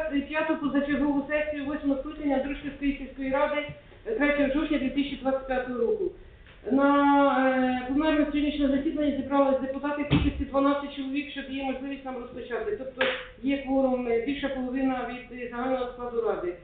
55-ту позачергову сесію 8 скликання Дружківської сільської ради е, 3 жовтня 2025 року. На е, пленарне сьогоднішнє засідання зібрались депутати кількості 12 чоловік, щоб є можливість нам розпочати. Тобто є кворум е, більша половина від е, загального складу ради.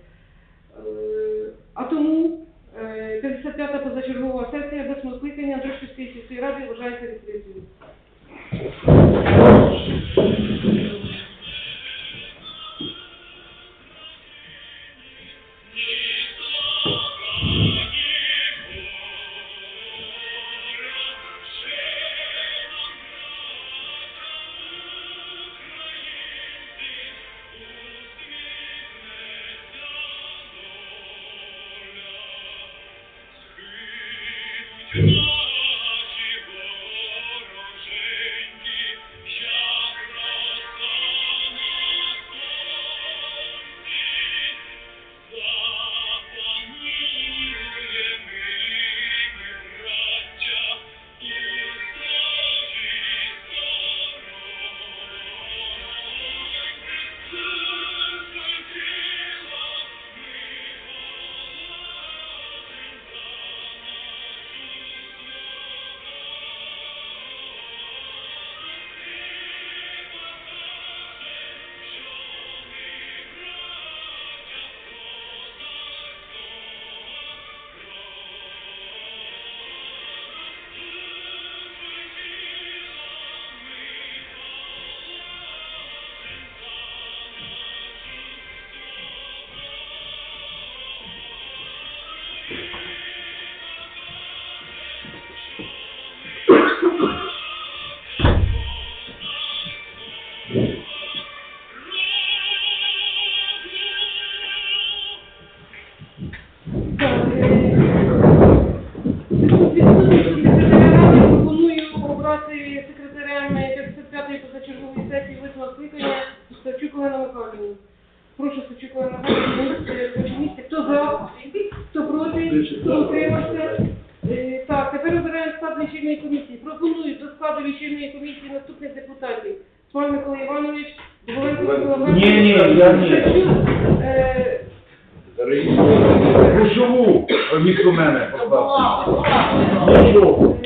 Місце, робоче місце. Хто за? Хто проти? Хто утримався? Е, Так, тепер обираємо склад вечірньої комісії. Пропоную до складу вечірньої комісії наступних депутатів. Пан Микола Іванович, Боголенко Микола Іванович. Ні, ні, я ні. Савчук, е, Ключову місто мене поставте. Янчук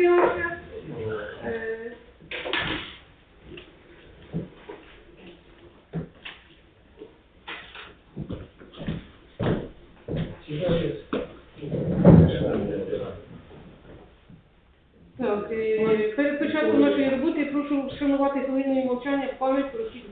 Хто утримався? Е, Так, е, перед початком нашої роботи прошу вшанувати хвилиною мовчання в пам'ять про всіх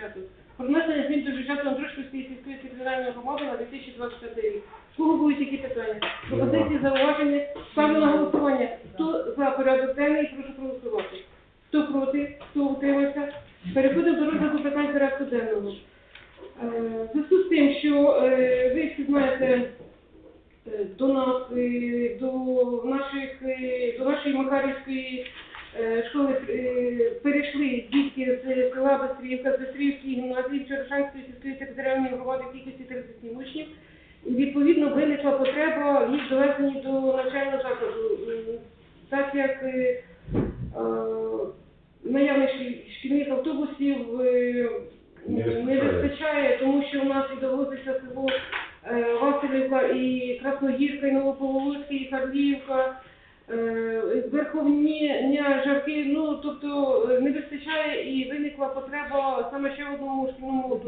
бюджету. Про внесення змін до бюджету Андрушківської сільської територіальної громади на 2025 рік. Кого будуть які питання? Пропозиції, зауваження? Ставлю на голосування. Хто за порядок денний, прошу проголосувати. Хто проти? Хто утримався? Переходимо до розгляду питань порядку денного. Е, В зв'язку з тим, що е, ви всі знаєте, е, до нас, е, до наших, е, до нашої Макарівської школи е, перейшли дітки з села Бестрівка, з Бестрівської гімназії Черешанської сільської територіальної громади кількості 37 учнів. І відповідно виникла потреба їх доведенні до навчального закладу. Так як е, е, наявних шкільних автобусів е, Не вистачає. тому що у нас і довозиться село е, Василівка, і Красногірка, і Новополоводська, і Харлівка, е, Верховні Жарки, ну тобто е, не вистачає і виникла потреба саме ще в одному шкільному.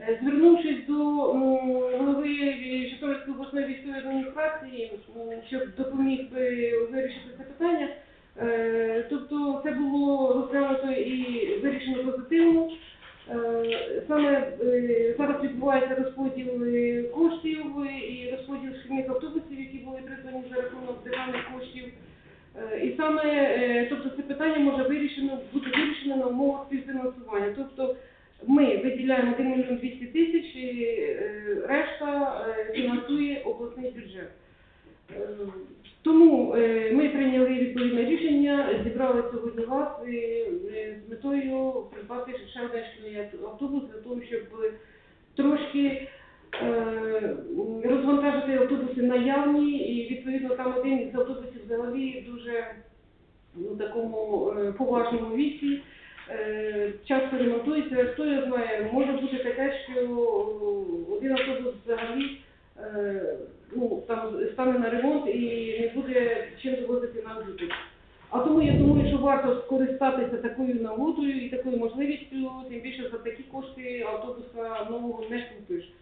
Е, Звернувшись до голови Житомирської обласної військової адміністрації, щоб допоміг би вирішити це питання, е, тобто це було розглянуто і вирішено позитивно. Е, Саме е, зараз відбувається розподіл е, коштів е, і розподіл шкільних автобусів, які були придбані за рахунок державних коштів. Е, І саме е, тобто це питання може вирішено бути вирішено на умовах співфінансування. Тобто ми виділяємо 1 мільйон 200 тисяч, і е, решта е, фінансує обласний бюджет. Е, Тому ми прийняли відповідне рішення, зібрали сьогодні вас з метою придбати ще один шкільний автобус для того, щоб трошки розвантажити автобуси наявні, і відповідно там один із автобусів взагалі дуже ну, такому е, поважному віці. Е, Часто ремонтується, хто його знає, може бути таке, що один автобус взагалі е, ну, там стане на ремонт і не буде чим довозити нам дітей. А тому я думаю, що варто скористатися такою нагодою і такою можливістю, тим більше за такі кошти автобуса нового не купиш.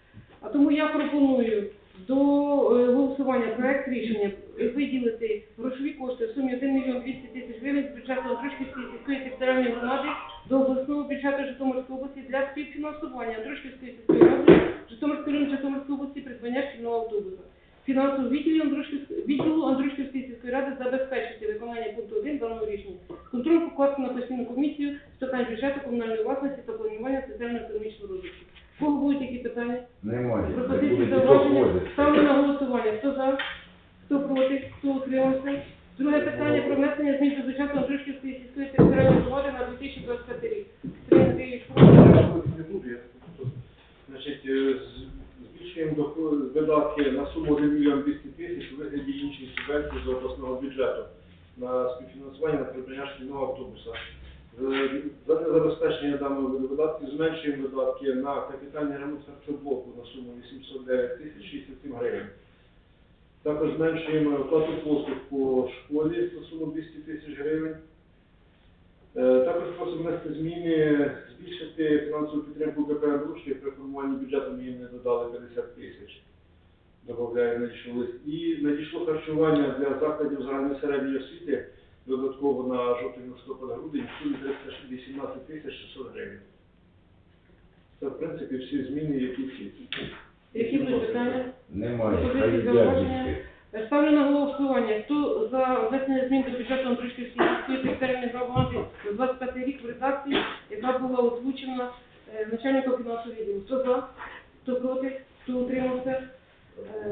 А тому я пропоную до е, голосування проект рішення виділити грошові кошти в сумі 1 мільйон 200 тисяч гривень з бюджету Андрушківської сільської територіальної громади до обласного бюджету Житомирської області для співфінансування Андрушківської сільської ради Житомирської району Житомирської області придбання шкільного автобуса. Фінансову відділу Андрушківської відділу Андрушківської сільської ради забезпечити виконання пункту 1 даного рішення. Контроль покласти на постійну комісію з питань бюджету, комунальної власності та планування соціально-економічного розвитку. У Кого будуть які питання? Немає. Не Пропозиції буде зауваження. підходити. Ставлю на голосування. Хто за? Хто проти? Хто утримався? Друге питання про внесення змін до бюджету Андрушківської сільської територіальної громади на 2025 рік. Сергій Андрійович, прошу. Не буду, я тут. Значить, е, з- збільшуємо доход- видатки на суму 1 мільйон 200 тисяч у вигляді іншої субвенції з обласного бюджету на співфінансування на придбання шкільного автобуса. Е, За незабезпечення даного виду видатків зменшуємо видатки на харчоблоку на суму 809 тисяч 67 гривень. Також зменшуємо оплату послуг по школі на суму 200 тисяч гривень. Е, Також просимо внести зміни, збільшити фінансову підтримку КП «Андрушки». При формуванні бюджету ми їм не додали 50 тисяч. Додаємо надійшов лист. І надійшло харчування для закладів загальної середньої освіти додатково на жовтень, листопад, грудень в сумі 318 тисяч 600 гривень. Це, в принципі, всі зміни, які ці. Які будуть питання? Немає. Хай Пропозиції зауваження? дітки. Ставлю на голосування. Хто за внесення змін до бюджету Андрушківської сільської територіальної громади на 25 рік в редакції, яка була озвучена е, начальником фінансового відділу? Хто за? Хто проти? Хто утримався?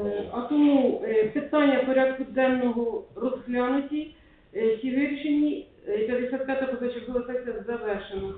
Е, А тому е, питання порядку денного розглянуті, е, всі вирішені, 55-та позачергова сесія завершена.